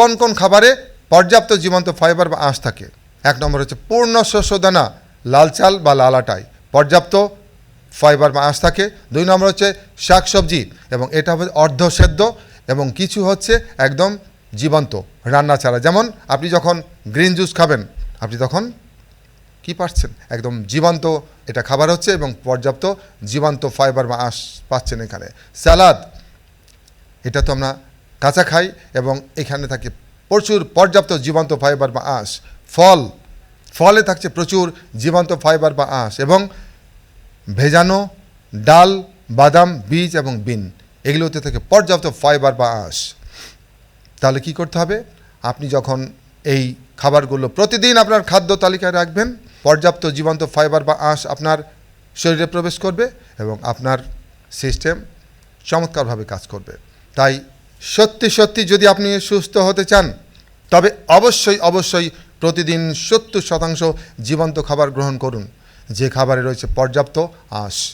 কোন কোন খাবারে পর্যাপ্ত জীবন্ত ফাইবার বা আঁশ থাকে? এক নম্বর হচ্ছে পূর্ণ শস্য দানা, লাল চাল বা লাল আটায় পর্যাপ্ত ফাইবার বা আঁশ থাকে। দুই নম্বর হচ্ছে শাকসবজি এবং এটা হবে অর্ধসেদ্ধ এবং কিছু হচ্ছে একদম জীবন্ত, রান্না ছাড়া। যেমন আপনি যখন গ্রিন জুস খাবেন, আপনি তখন কি পাচ্ছেন? একদম জীবন্ত এটা খাবার হচ্ছে এবং পর্যাপ্ত জীবন্ত ফাইবার বা আঁশ পাচ্ছেন এখানে। স্যালাদ, এটা তো আমরা কাঁচা খাই এবং এখানে থাকে প্রচুর পর্যাপ্ত জীবন্ত ফাইবার বা আঁশ, ফল, ফলে থাকছে প্রচুর জীবন্ত ফাইবার বা আঁশ এবং ভেজানো ডাল, বাদাম, বীজ এবং বিন, এগুলোতে থেকে পর্যাপ্ত ফাইবার বা আঁশ। তাহলে কি করতে হবে? আপনি যখন এই খাবারগুলো প্রতিদিন আপনার খাদ্য তালিকায় রাখবেন, পর্যাপ্ত জীবন্ত ফাইবার বা আঁশ আপনার শরীরে প্রবেশ করবে এবং আপনার সিস্টেম চমৎকারভাবে কাজ করবে। তাই সত্যি সত্যি যদি আপনি সুস্থ হতে চান, তবে অবশ্যই অবশ্যই প্রতিদিন সত্তর শতাংশ জীবন্ত খাবার গ্রহণ করুন। যে খাবারে রয়েছে পর্যাপ্ত আঁশ।